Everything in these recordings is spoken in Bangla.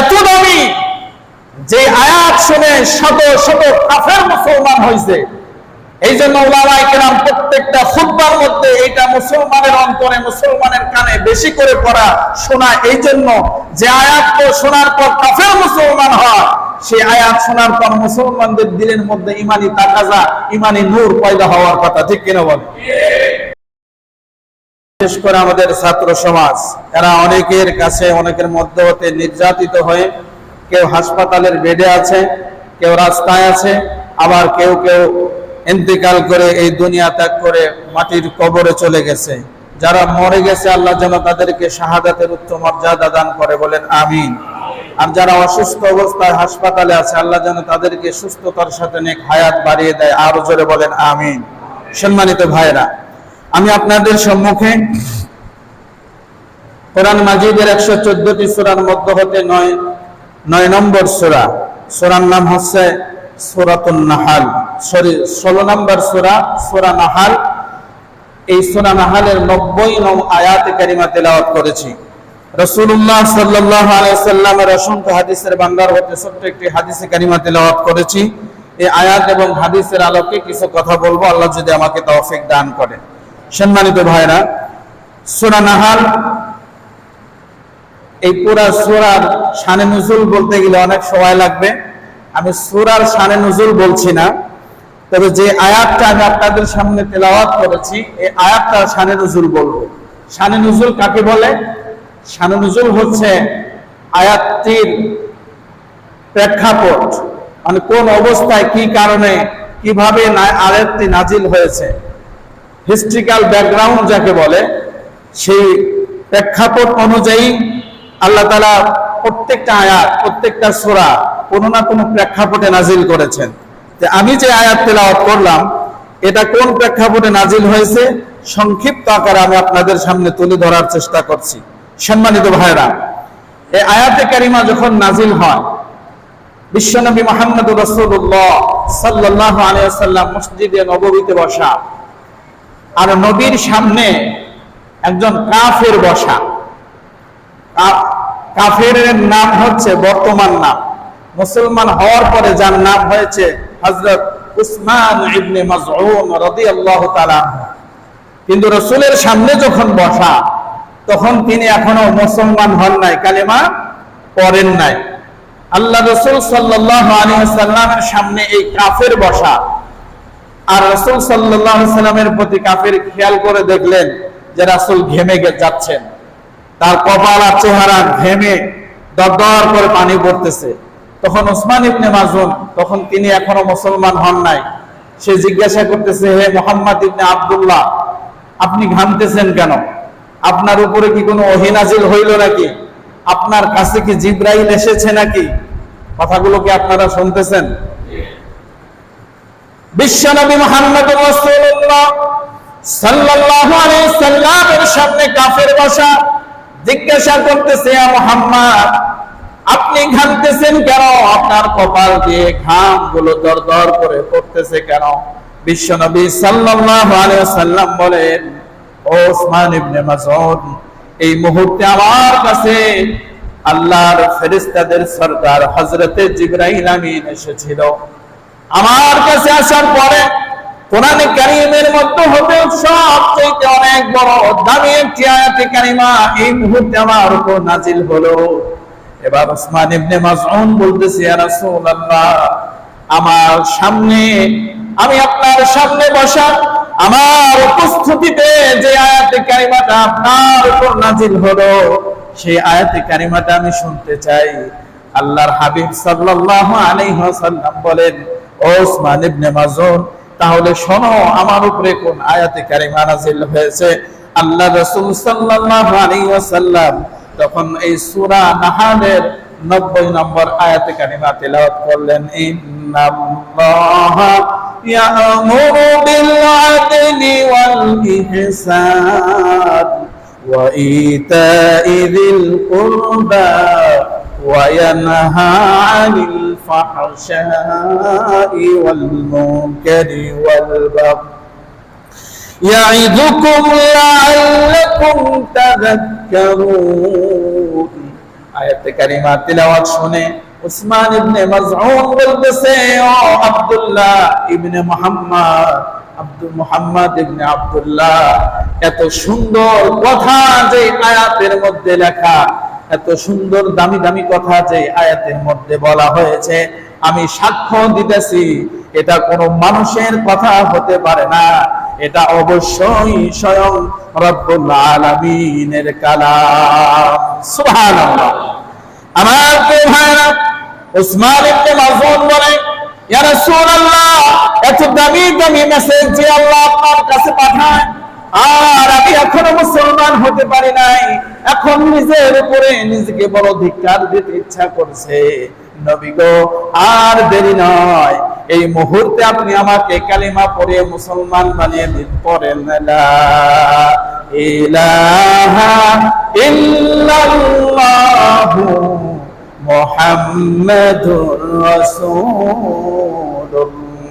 এত দামি যে আয়াত শুনে শত শত কাফের মুসলমান হয়েছে এই জন্য ওলামাই কেরাম প্রত্যেকটা খুতবার মধ্যে এটা মুসলমানের অন্তরে, মুসলমানের কানে বেশি করে পড়া, শোনা এই জন্য যে আয়াত শোনার পর কাফের মুসলমান হয়, সেই আয়াত শোনার পর মুসলমানদের দিলের মধ্যে ইমানি তাকাজা, ইমানি নূর পয়দা হওয়ার কথা, ঠিক কিনা বল বিশেষ করে আমাদের ছাত্র সমাজ, এরা অনেকের কাছে, অনেকের মধ্যে হতে নির্যাতিত হয়ে কেউ হাসপাতালের বেডে আছে, কেউ রাস্তায় আছে, আবার কেউ কেউ ইন্তেকাল করে এই দুনিয়া ত্যাগ করে মাটির কবরে চলে গেছে। যারা মরে গেছে, আল্লাহ যেন তাদেরকে শাহাদাতের উচ্চ মর্যাদা দান করে বলেন, আমিন। আর যারা অসুস্থ অবস্থায় হাসপাতালে আছে, আল্লাহ যেন তাদেরকে সুস্থতার সাথে নেক হায়াত বাড়িয়ে দেয়, আরও জোরে বলেন, আমিন। সম্মানিত ভাইরা আমি আপনাদের সম্মুখে কোরআন মাজিদের একশো চোদ্দটি সুরার মধ্য হতে নয় নয় নম্বর সোরা। সোরার নাম হচ্ছে সুরাতুন নাহাল। সরি, ষোলো নম্বর সোরা, সুরা নাহাল। এই সুরা নাহালের নব্বই নম আয়াত কারিমা তেলাওয়াত করেছি। রসুল্লাহ সাল্লাহ আলাইসাল্লামের অসংখ্য হাদিসের বান্দার হতে ছোট্ট একটি হাদিসে কারিমা তেলাওয়াত করেছি। এই আয়াত এবং হাদিসের আলোকে কিছু কথা বলব। আল্লাহ যদি আমাকে তৌফিক দান করে সম্মানিত ভাইরা সুরা নাহাল এই পুরা সুরার শানে নজুল বলতে গেলে অনেক সময় লাগবে। আমি সুরার শানে নজুল বলছি না, তবে যে আয়াতটা আমি আপনাদের সামনে তেলাওয়াত করেছি, এই আয়াতটা শানে নজুল বলব। শানে নজুল কাকে বলে? সানে নজুল হচ্ছে আয়াতটির প্রেক্ষাপট মানে কোন অবস্থায় কি কারণে, কীভাবে আয়াতটি নাজিল হয়েছে। হিস্ট্রিক্যাল ব্যাকগ্রাউন্ড যাকে বলে, সেই প্রেক্ষাপট অনুযায়ী আল্লাহ তালা প্রত্যেকটা আয়াত, প্রত্যেকটা সোরা কোনো না কোনো প্রেক্ষাপটে নাজিল করেছেন। যে আমি যে আয়াত তেলাওয়াত করলাম, এটা কোন প্রেক্ষাপটে নাজিল হয়েছে? সংক্ষিপ্ত আকারে আমি আপনাদের সামনে তুলে ধরার চেষ্টা করছি। সম্মানিত ভাইরা এই আয়াতে কারিমা যখন নাজিল হয়, বিশ্বনবী মোহাম্মদ রসুল্লাহ সাল্লাহ আলিয়াল্লাম মসজিদে নববীতে বসা আর নবীর সামনে একজন কাফের বসা। কাফের নাম হচ্ছে বর্তমান নাম। মুসলমান হওয়ার পরে যার নাম হয়েছে হজরত উসমান কিন্তু রসুলের সামনে যখন বসা, তখন তিনি এখনও মুসলমান হন নাই, কালেমা পড়েন নাই। আল্লাহ রসুল সাল্লাহ আলী সাল্লামের সামনে এই কাফের বসা। আর রসুল সাল্লাহ সাল্লামের প্রতি কাফের খেয়াল করে দেখলেন যে রাসুল ঘেমে যাচ্ছেন। তার কপাল আর চেহারা ঘেমে দরদর করে পানি পড়তেছে। তখন ওসমান ইবনে মাজুন তখন তিনি এখনও মুসলমান হন নাই, সে জিজ্ঞাসা করতেছে, হে মোহাম্মদ ইবনে আব্দুল্লাহ, আপনি ঘামতেছেন কেন? আপনার উপরে কি কোনো অহিনাজিল হইল নাকি? আপনার কাছে কি জিব্রাইল এসেছে নাকি? কথাগুলো কি আপনারা শুনতেছেন? বিশ্বনবী আপনি ঘামতেছেন কেন? আপনার কপাল দিয়ে ঘামগুলো দরদর করে পড়তেছে কেন? বিশ্বনবী আলাইহি সাল্লাম বলেন, ও ওসমান ইবনে এই মুহূর্তে আমার কাছে আল্লাহর ফেরেশতাদের সরদার হযরতে জিবরাইল আমিন এসেছিল। আমার কাছে আসার পরে কোরআনে কারিমের মধ্যে হতে সবচেয়ে অনেক বড় দামি একটি আয়াতে কারিমা, এই মুহূর্তে আমার উপর নাজিল হলো। এবার ওসমান ইবনে মাসউদ বলতেছে, ইয়া রাসূলুল্লাহ, আমার সামনে, আমি আপনার সামনে বসা, আমার উপস্থিতিতে যে আয়াতে কারিমাটা আপনার উপর নাজিল হলো, সেই আয়াতে কারিমাটা আমি শুনতে চাই। আল্লাহর হাবিব সাল্লাল্লাহু আলাইহি ওয়াসাল্লাম বলেন ওসমান ইবনে মাজুন তাহলে শোনো, আমার উপরে কোন আয়াতে কারিমা নাজিল হয়েছে? আল্লাহ রাসূল সাল্লাল্লাহু আলাইহি ওয়াসাল্লাম তখন এই সূরা নাহালের 90 নম্বর আয়াতে কারিমা তেলাওয়াত করলেন, ইন্নাল্লাহা ইয়া'মুরু বিল আদলি ওয়াল ইহসান ওয়া ইতা'i কুরবা وينهى عن الفحشاء والمنكر والبغي يعظكم لعلكم تذكرون আয়াতে কারিমা তিলাওয়াত শুনে উসমান ইবনে মাযউন বলতেছে ও আব্দুল্লাহ ইবনে মুহাম্মদ আব্দুল মুহাম্মদ ইবনে আব্দুল্লাহ এত সুন্দর কথা যে আয়াতের মধ্যে লেখা এত সুন্দর দামি দামি কথা যে আয়াতের মধ্যে বলা হয়েছে, আমি সাক্ষ্য দিতেছি, এটা কোনো মানুষের কথা হতে পারে না। এটা অবশ্যই স্বয়ং রব্বুল আলামিনের এত দামি দামি মেসেজ যে আল্লাহ কাছে পাঠায়, আর আমি এখনও মুসলমান হতে পারি নাই। এখন নিজের উপরে নিজেকে বড় ধিক্কার দিতে ইচ্ছা করছে। নবী গো, আর দেরি নয়। এই মুহূর্তে আপনি আমাকে কালিমা পড়ে মুসলমান বানিয়ে দিন।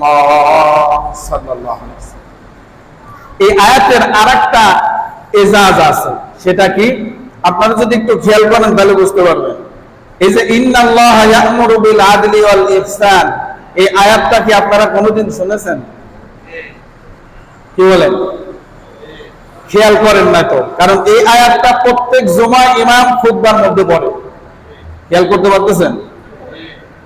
ওয়াসাল্লাম এই আয়াতের আরেকটা এজাজ আছে। সেটা কি? আপনারা যদি একটু খেয়াল করেন তাহলে বুঝতে পারবেন। এই যে ইন্নাল্লাহ ইয়া'মুরু বিল আদলি ওয়াল ইহসান এই আয়াতটা কি আপনারা কোনোদিন শুনেছেন? কি বলেন? খেয়াল করেন না তো, কারণ এই আয়াতটা প্রত্যেক জুমায় ইমাম খুতবার মধ্যে পড়ে। খেয়াল করতে পারতেছেন?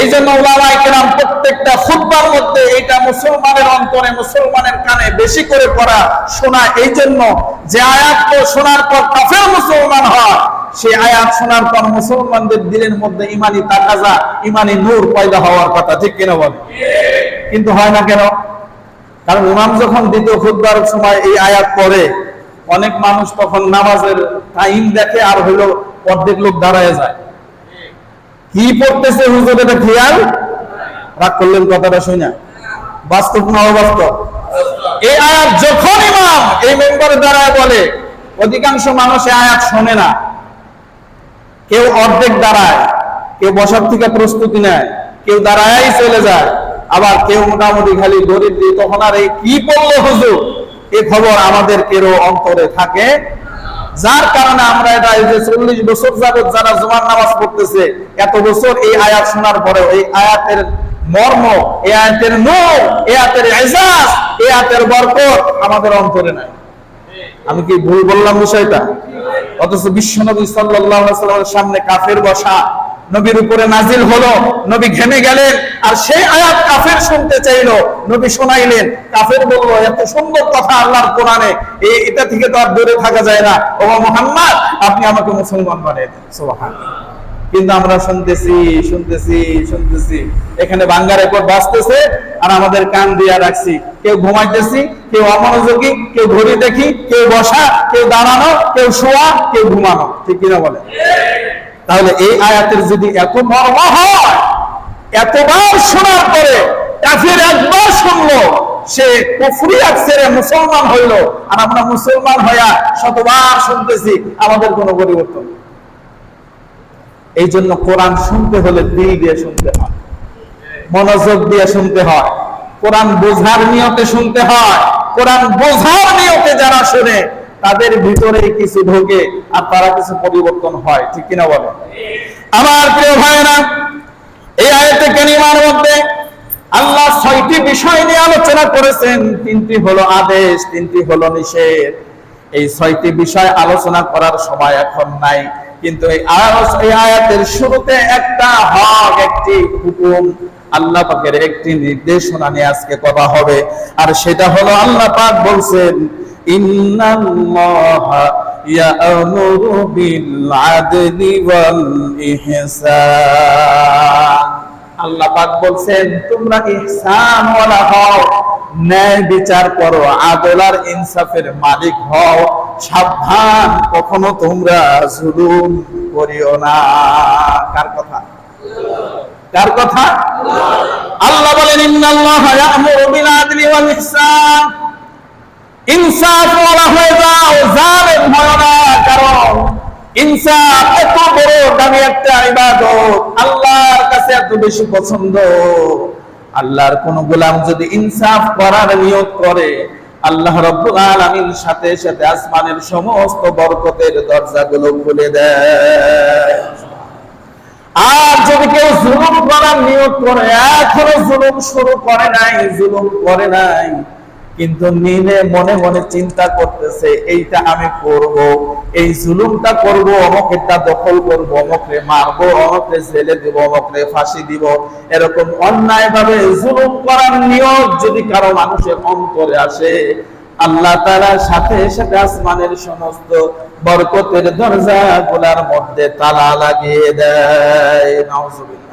এই জন্য ওলামায়ে কেরাম প্রত্যেকটা খুতবার মধ্যে এটা মুসলমানের অন্তরে, মুসলমানের কানে বেশি করে পড়া, শোনা এই জন্য যে আয়াত শোনার পর কাফের মুসলমান হয়, সেই আয়াত শোনার পর মুসলমানদের দিলের মধ্যে ইমানি তাকাজা, ইমানি নূর পয়দা হওয়ার কথা, ঠিক কিনা বলে কিন্তু হয় না কেন? কারণ ইমাম যখন দ্বিতীয় খুতবার সময় এই আয়াত পড়ে, অনেক মানুষ তখন নামাজের টাইম দেখে আর হইল অর্ধেক লোক দাঁড়ায় যায়। কি পড়তেছে হুজুর, এটা খেয়াল রাগ করলেন কথাটা শুনে। বাস্তব না অবাস্তব? এই আয়াত যখন ইমাম এই মেম্বারে দাঁড়ায় বলে, অধিকাংশ মানুষ আয়াত শোনে না। কেউ অর্ধেক দাঁড়ায়, কেউ বসার থেকে প্রস্তুতি নেয়, কেউ দাঁড়ায় চলে যায়, আবার কেউ মোটামুটি খালি দিয়ে তখন আর এই কি পড়ল হুজুর? এ খবর আমাদের কেউ অন্তরে থাকে। যার কারণে আমরা এটা এই যে চল্লিশ বছর যাবত যারা জুমার নামাজ পড়তেছে, এত বছর এই আয়াত শোনার পরে এই আয়াতের মর্ম এ আয়াতের নূর এ আয়াতের এজাজ এ আয়াতের বরকত আমাদের অন্তরে নাই। আমি কি ভুল বললাম বিষয়টা? অথচ বিশ্ব নবী সাল্লামের সামনে কাফের বসা নবীর উপরে নাজিল হলো, নবী ঘেমে গেলেন, আর সেই আয়াত কাফের শুনতে চাইলো। নবী শোনাইলেন, কাফের বলল, এত সুন্দর কথা আল্লাহর কোরআনে এটা থেকে তো আর দূরে থাকা যায় না। ও মোহাম্মদ, আপনি আমাকে মুসলমান বানিয়ে দেন। সুবহানাল্লাহ। কিন্তু আমরা শুনতেছি শুনতেছি শুনতেছি। এখানে বাঙ্গা রেকর্ড বাজতেছে, আর আমাদের কান দিয়া রাখছি। কেউ ঘুমাইতেছি, কেউ অমনোযোগী, কেউ ঘড়ি দেখি, কেউ বসা, কেউ দাঁড়ানো, কেউ শোয়া, কেউ ঘুমানো। ঠিক কিনা বলে তাহলে এই আয়াতের যদি এত মর্ম হয়, এতবার শোনার পরে কাফির একবার শুনলো, সে কুফরি ছেড়ে মুসলমান হইল। আর আমরা মুসলমান হইয়া শতবার শুনতেছি, আমাদের কোনো পরিবর্তন এই জন্য কোরআন শুনতে হলে দিল দিয়ে শুনতে হয়, মনোযোগ দিয়ে শুনতে হয়, কোরআন বোঝার নিয়তে শুনতে হয়, কোরআন বোঝার নিয়তে যারা শুনে তাদের ভিতরে কিছু ঢোকে আর তারা কিছু পরিবর্তন হয়, ঠিক কিনা বলে? আমার প্রিয় ভাইরা এই আয়তে কেনিমার মধ্যে আল্লাহ ছয়টি বিষয় নিয়ে আলোচনা করেছেন। তিনটি হলো আদেশ, তিনটি হলো নিষেধ। এই ছয়টি বিষয় আলোচনা করার সময় এখন নাই, কিন্তু এই আয়াত- এই আয়াতের শুরুতে একটা হক, একটি হুকুম আল্লাহ পাকের একটি নির্দেশনা নিয়ে আজকে কথা হবে। আর সেটা হলো আল্লাহ পাক বলছেন বিল আদলি ওয়াল আল্লাহ বলছেন, তোমরা ইহসান ওয়ালা হও, ন্যায় বিচার করো, আদল ইনসাফের মালিক হও, সাবধান, কখনো তোমরা জুলুম করিও না। কার কথা? কার কথা? আল্লাহ বলেন, ইন্নাল্লাহা ইয়া'মুরু বিল আদলি ওয়াল ইহসান ইনসাফ হয়ে যাও, জালেম হয় না, কারণ ইনসাফ এত বড় দামি একটা ইবাদত। আল্লাহর কাছে এত বেশি পছন্দ। আল্লাহর কোন গোলাম যদি ইনসাফ করার নিয়োগ করে, আল্লাহ রব্বুল আলামিন সাথে সাথে আসমানের সমস্ত বরকতের দরজাগুলো খুলে দেয়। আর যদি কেউ জুলুম করার নিয়োগ করে, এখনও জুলুম শুরু করে নাই, জুলুম করে নাই। কিন্তু নিলে মনে মনে চিন্তা করতেছে, এইটা আমি করব, এই জুলুমটা করব, অমকেরটা দখল করব, অমকরে মারবো, অমকরে জেলে দিব, অমকরে ফাঁসি দিব। এরকম অন্যায় ভাবে জুলুম করার নিয়োগ যদি কারও মানুষের অন্তরে আসে, আল্লাহ তাআলার সাথে সাথে আসমানের সমস্ত বরকতের দরজা গুলার মধ্যে তালা লাগিয়ে দেয়। নাউজুবিল্লাহ।